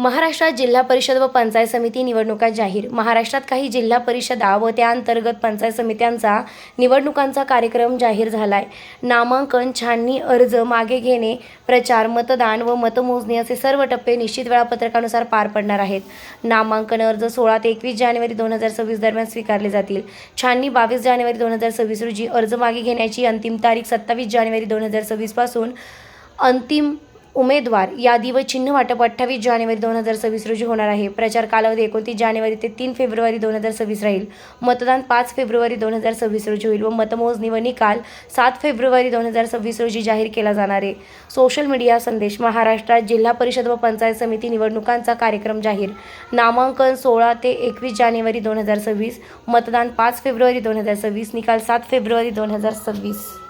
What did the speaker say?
महाराष्ट्रात जिल्हा परिषद व पंचायत समिती निवडणुका जाहीर. महाराष्ट्रात काही जिल्हा परिषदा व त्याअंतर्गत पंचायत समित्यांचा निवडणुकांचा कार्यक्रम जाहीर झाला आहे नामांकन छाननी अर्ज मागे घेणे प्रचार मतदान व मतमोजणी असे सर्व टप्पे निश्चित वेळापत्रकानुसार पार पडणार आहेत. नामांकन अर्ज सोळा ते एकवीस जानेवारी दोन हजार सव्वीस दरम्यान स्वीकारले जातील. छाननी बावीस जानेवारी दोन हजार सव्वीस रोजी अर्ज मागे घेण्याची अंतिम तारीख सत्तावीस जानेवारी दोन हजार सव्वीसपासून अंतिम उमेदवार यादी व चिन्ह वाटप अठ्ठावीस जानेवारी दोन हजार सव्वीस रोजी होणार आहे. प्रचार कालावधी एकोणतीस जानेवारी ते तीन फेब्रुवारी दोन हजार सव्वीस राहील. मतदान पाच फेब्रुवारी दोन हजार सव्वीस रोजी होईल व मतमोजणी व निकाल सात फेब्रुवारी दोन हजार सव्वीस रोजी जाहीर केला जाणार आहे. सोशल मीडिया संदेश महाराष्ट्रात जिल्हा परिषद व पंचायत समिती निवडणुकांचा कार्यक्रम जाहीर. नामांकन सोळा ते एकवीस जानेवारी दोन हजार सव्वीस मतदान पाच फेब्रुवारी दोन हजार सव्वीस निकाल सात फेब्रुवारी दोन हजार सव्वीस.